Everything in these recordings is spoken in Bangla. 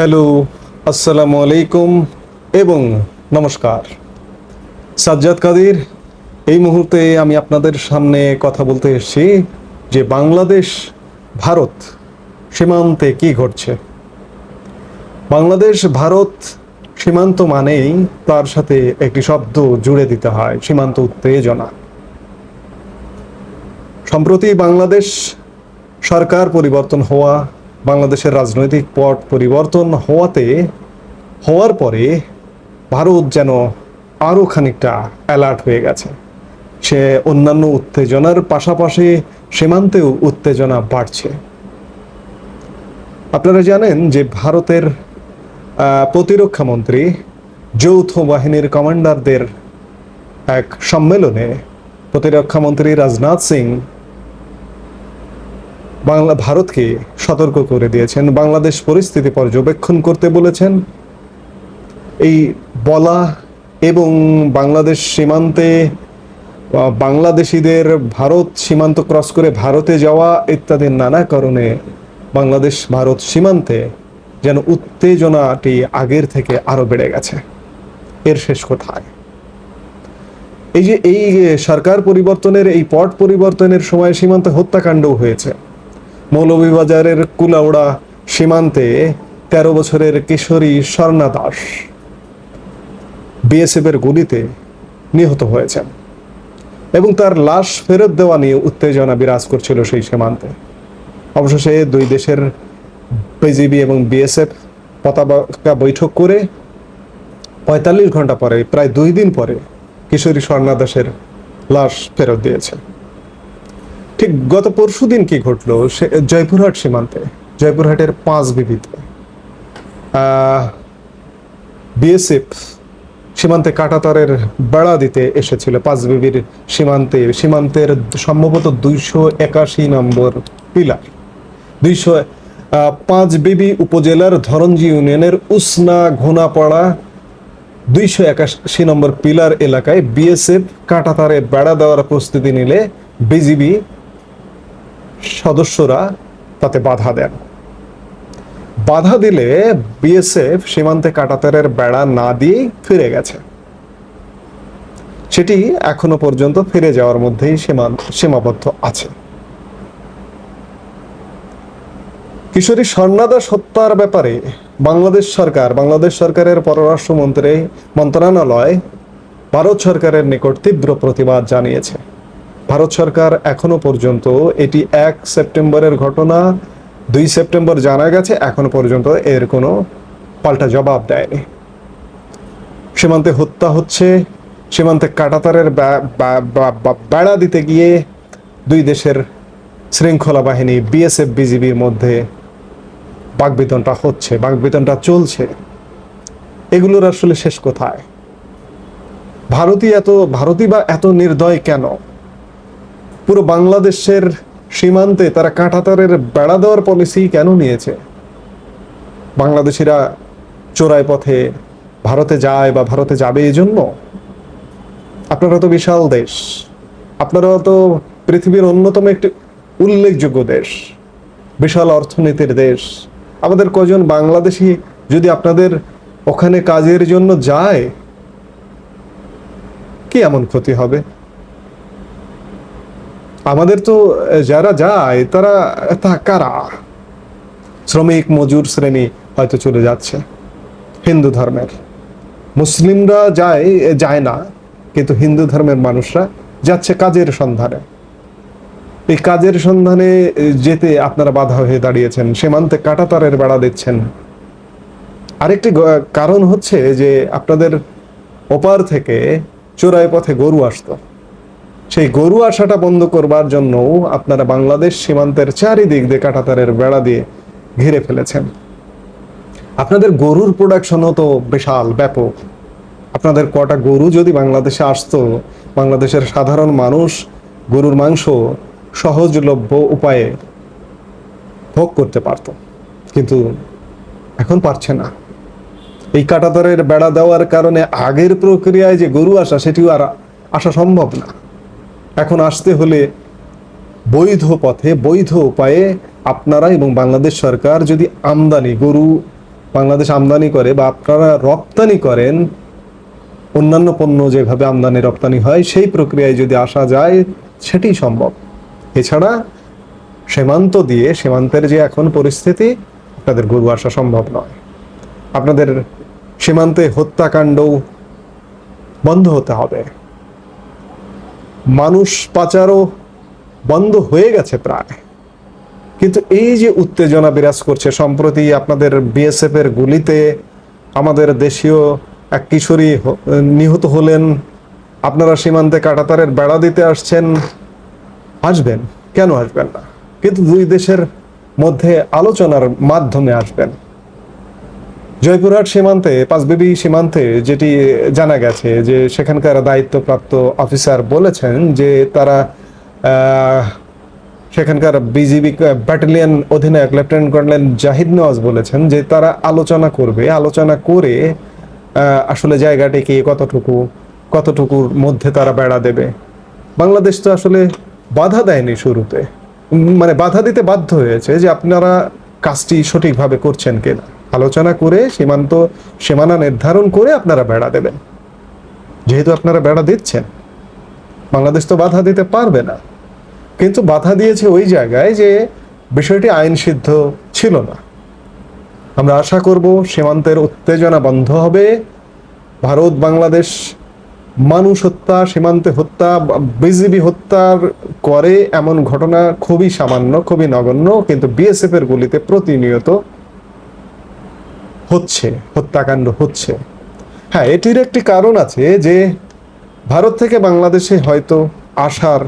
হ্যালো, আসসালামু আলাইকুম এবং নমস্কার। সাজ্জাদ কাদির, এই মুহূর্তে আমি আপনাদের সামনে কথা বলতে এসেছি যে বাংলাদেশ, ভারত সীমান্তে কি ঘটছে। বাংলাদেশ, ভারত সীমান্ত মানেই তার সাথে একটি শব্দ জুড়ে দিতে হয়, সীমান্ত উত্তেজনা। সম্প্রতি বাংলাদেশ সরকার পরিবর্তন হওয়া বাংলাদেশের রাজনৈতিক পট পরিবর্তন হওয়াতে, হওয়ার পরে ভারত যেন আরও খানিকটা অ্যালার্ট হয়ে গেছে। সে অন্যান্য উত্তেজনার পাশাপাশি সীমান্তেও উত্তেজনা বাড়ছে। আপনারা জানেন যে ভারতের প্রতিরক্ষা মন্ত্রী, যৌথ বাহিনীর কমান্ডারদের এক সম্মেলনে প্রতিরক্ষা মন্ত্রী রাজনাথ সিং বাংলা ভারতকে সতর্ক করে দিয়েছেন, বাংলাদেশ পরিস্থিতি পর্যবেক্ষণ করতে বলেছেন। এই বলা এবং বাংলাদেশ সীমান্তে বাংলাদেশিদের ভারত সীমান্ত ক্রস করে ভারতে যাওয়া ইত্যাদি নানা কারণে বাংলাদেশ ভারত সীমান্তে যেন উত্তেজনাটি আগের থেকে আরও বেড়ে গেছে। এর শেষ কোথায়। এই যে এই সরকার পরিবর্তনের, এই পট পরিবর্তনের সময় সীমান্তে হত্যাকাণ্ডও হয়েছে। মৌলভীবাজারের কুলাউড়া সীমান্তে তেরো বছরের কিশোরী স্বর্ণা দাস বিএসএফ এর গুলিতে নিহত হয়েছেন এবং তার লাশ ফেরত দেওয়া নিয়ে উত্তেজনা বিরাজ করছিল সেই সীমান্তে। অবশেষে দুই দেশের বিজিবি এবং বিএসএফ পতাকা বৈঠক করে পঁয়তাল্লিশ ঘণ্টা পরে, প্রায় দুই দিন পরে কিশোরী স্বর্ণা দাসের লাশ ফেরত দিয়েছে। ঠিক গত পরশু দিন কি ঘটলো? জয়পুরহাট সীমান্তে, জয়পুরহাটের পাঁচ বিবিতে। বিএসএফ সীমান্তে কাটাতারের বেড়া দিতে এসেছিল। পাঁচ বিবির সীমান্তে, সীমান্তের সম্ভবত দুইশো একাশি নম্বর পিলার। দুইশো পাঁচ বিবি উপজেলার ধরঞ্জি ইউনিয়নের উসনা ঘোনাপাড়া দুইশো একাশি নম্বর পিলার এলাকায় বিএসএফ কাঁটাতারে বেড়া দেওয়ার প্রস্তুতি নিলে বিজিবি সদস্যরা তাতে বাধা দেন। বাধা দিলে বিএসএফ সীমান্তে কাটাতারের বেড়া না দিয়ে ফিরে গেছে। সেটি এখনও পর্যন্ত ফিরে যাওয়ার মধ্যেই সীমাবদ্ধ আছে। কিশোরী স্বর্ণাদাস হত্যার ব্যাপারে বাংলাদেশ সরকার বাংলাদেশ সরকারের পররাষ্ট্রমন্ত্রী মন্ত্রণালয়, ভারত সরকারের নিকট তীব্র প্রতিবাদ জানিয়েছে। ভারত সরকার এখনও পর্যন্ত এটি এক সেপ্টেম্বরের ঘটনা, দুই সেপ্টেম্বর জানা গেছে, এখনও পর্যন্ত এর কোনো পাল্টা জবাব দেয়নি। সীমান্তে হত্যা হচ্ছে, সীমান্তে কাটাতারের বেড়া দিতে গিয়ে দুই দেশের শৃঙ্খলা বাহিনী, বিএসএফ, বিজিবির মধ্যে বাগবিতনটা হচ্ছে বাগবিতনটা চলছে। এগুলোর আসলে শেষ কোথায়? ভারতী এত ভারতী বা এত নির্দয় কেন? পুরো বাংলাদেশের সীমান্তে তারা কাঁটাতারের বেড়া দেওয়ার পলিসি কেন নিয়েছে? বাংলাদেশিরা চোরাই পথে ভারতে যায় বা ভারতে যাবে এই জন্য আপনারা তো বিশাল দেশ। আপনারা তো পৃথিবীর অন্যতম একটি উল্লেখযোগ্য দেশ। বিশাল অর্থনীতির দেশ। আমাদের কজন বাংলাদেশি যদি আপনাদের ওখানে কাজের জন্য যায়, কি এমন ক্ষতি হবে? আমাদের তো যারা যায়, তারা তা কারা শ্রমিক মজুর শ্রেণি হয়তো চলে যাচ্ছে, হিন্দু ধর্মের। মুসলিমরা যায় যায় না, কিন্তু হিন্দু ধর্মের মানুষরা যাচ্ছে কাজের সন্ধানে। এই কাজের সন্ধানে যেতে আপনারা বাধা হয়ে দাঁড়িয়েছেন, সীমান্তে কাটাতারের বেড়া দিচ্ছেন। আরেকটি কারণ হচ্ছে যে আপনাদের ওপার থেকে চোরাই পথে গরু আসতো। সেই গরু আসাটা বন্ধ করবার জন্য আপনারা বাংলাদেশ সীমান্তের চারিদিক দিয়ে কাঁটাতারের বেড়া দিয়ে ঘিরে ফেলেছেন। আপনাদের গরুর প্রোডাকশনও তো বিশাল, ব্যাপক। আপনাদের কটা গরু যদি বাংলাদেশে আসতো, বাংলাদেশের সাধারণ মানুষ গরুর মাংস সহজলভ্য উপায়ে ভোগ করতে পারত। কিন্তু এখন পারছে না। এই কাটাতারের বেড়া দেওয়ার কারণে আগের প্রক্রিয়ায় যে গরু আসা, সেটিও আর আসা সম্ভব না। এখন আসতে হলে বৈধ পথে, বৈধ উপায়ে আপনারা এবং বাংলাদেশ সরকার যদি আমদানি, গরু বাংলাদেশ আমদানি করে বা আপনারা রপ্তানি করেন, অন্যান্য পণ্য যেভাবে আমদানি, রপ্তানি হয়, সেই প্রক্রিয়ায় যদি আসা যায়, সেটি সম্ভব। এছাড়া সীমান্ত দিয়ে, সীমান্তের যে এখন পরিস্থিতি, আপনাদের গরু আসা সম্ভব নয়। আপনাদের সীমান্তে হত্যাকাণ্ড বন্ধ হতে হবে। মানুষ পাচারও বন্ধ হয়ে গেছে প্রায়। কিন্তু এই যে উত্তেজনা বিরাজ করছে, সম্প্রতি আপনাদের বিএসএফ এর গুলিতে আমাদের দেশীয় এক কিশোরী নিহত হলেন। আপনারা সীমান্তে কাটাতারের বেড়া দিতে আসছেন। আসবেন? কেন আসবেন না? কিন্তু দুই দেশের মধ্যে আলোচনার মাধ্যমে আসবেন। জয়পুরহাট সীমান্তে, পাঁচবিবি সীমান্তে যেটি জানা গেছে যে সেখানকার দায়িত্বপ্রাপ্ত অফিসার বলেছেন যে তারা সেখানকার বিজিবি ব্যাটালিয়ন অধিনায়ক লেফটেন্যান্ট কর্নেল জাহিদ নওয়াজ বলেছেন যে তারা আলোচনা করবে, আলোচনা করে আসলে জায়গাটিকে কতটুকু, কতটুকুর মধ্যে তারা বেড়া দেবে। বাংলাদেশ তো আসলে বাধা দেয়নি শুরুতে। মানে বাধা দিতে বাধ্য হয়েছে যে আপনারা কাজটি সঠিকভাবে করছেন কিনা। আলোচনা করে সীমান্ত সীমানা নির্ধারণ করে আপনারা বেড়া দেবেন। যেহেতু আপনারা বেড়া দিচ্ছেন, বাংলাদেশ তো বাধা দিতে পারবে না। কিন্তু বাধা দিয়েছে ওই জায়গায় যে বিষয়টি আইন সিদ্ধ ছিল না। আমরা আশা করব সীমান্তের উত্তেজনা বন্ধ হবে। ভারত, বাংলাদেশ মানুষ হত্যা, সীমান্তে হত্যা, বিজিবি হত্যার করে এমন ঘটনা খুবই সামান্য, খুবই নগণ্য। কিন্তু বিএসএফ এর গুলিতে প্রতিনিয়ত হচ্ছে, হত্যাকাণ্ড হচ্ছে। হ্যাঁ এটির একটি কারণ আছে যে ভারত থেকে বাংলাদেশে হয়তো আসার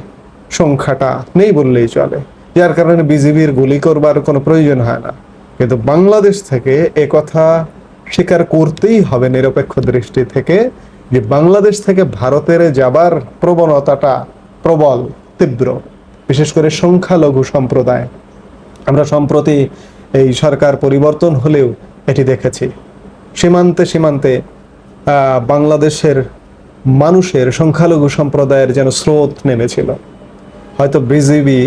সংখ্যাটা নেই বললেই চলে। যার কারণে বিজিবির গুলি করবার কোনো প্রয়োজন হয় না। কিন্তু বাংলাদেশ থেকে এ কথা স্বীকার করতেই হবে নিরপেক্ষ দৃষ্টি থেকে যে বাংলাদেশ থেকে ভারতের যাবার প্রবণতাটা প্রবল, তীব্র। বিশেষ করে সংখ্যালঘু সম্প্রদায়। আমরা সম্প্রতি এই সরকার পরিবর্তন হলেও এটি দেখেছি। সীমান্তে সীমান্তে বাংলাদেশের মানুষের সংখ্যালঘু সম্প্রদায়ের যেন স্রোত নেমেছিল। হয়তো বিজিবি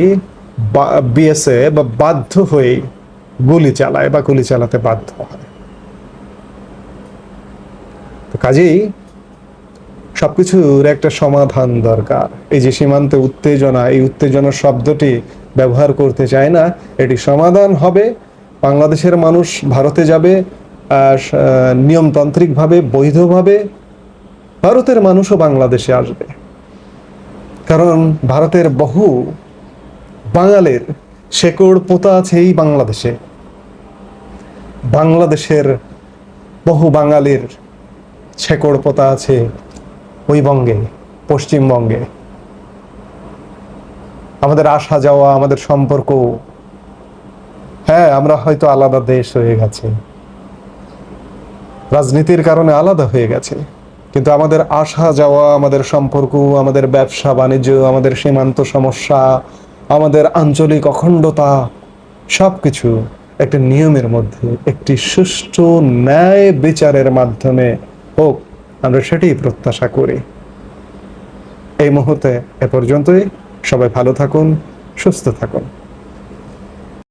বিএসএ বা বাধ্য হয়ে গুলি চালায় বা গুলি চালাতে বাধ্য হয়। কাজেই সবকিছুর একটা সমাধান দরকার। এই যে সীমান্তে উত্তেজনা, এই উত্তেজনা শব্দটি ব্যবহার করতে চায় না, এটি সমাধান হবে বাংলাদেশের মানুষ ভারতে যাবে নিয়মতান্ত্রিকভাবে, বৈধভাবে ভারতের মানুষও বাংলাদেশে আসবে। কারণ ভারতের বহু বাঙালির শেকড় পোতা আছে এই বাংলাদেশে। বাংলাদেশের বহু বাঙালির শেকড় পোতা আছে ওই বঙ্গে, পশ্চিমবঙ্গে। আমাদের আসা যাওয়া, আমাদের সম্পর্ক হ্যাঁ আমরা হয়তো আলাদা দেশ হয়ে গেছে। রাজনীতির কারণে আলাদা হয়ে গেছে। কিন্তু আমাদের আসা যাওয়া, আমাদের সম্পর্ক, আমাদের ব্যবসা, বাণিজ্য, আমাদের সীমান্ত সমস্যা, আমাদের আঞ্চলিক অখণ্ডতা, সবকিছু একটা নিয়মের মধ্যে, একটি সুষ্ঠু ন্যায় বিচারের মাধ্যমে হোক, আমরা সেটাই প্রত্যাশা করি। এই মুহূর্তে এ পর্যন্তই। সবাই ভালো থাকুন, সুস্থ থাকুন।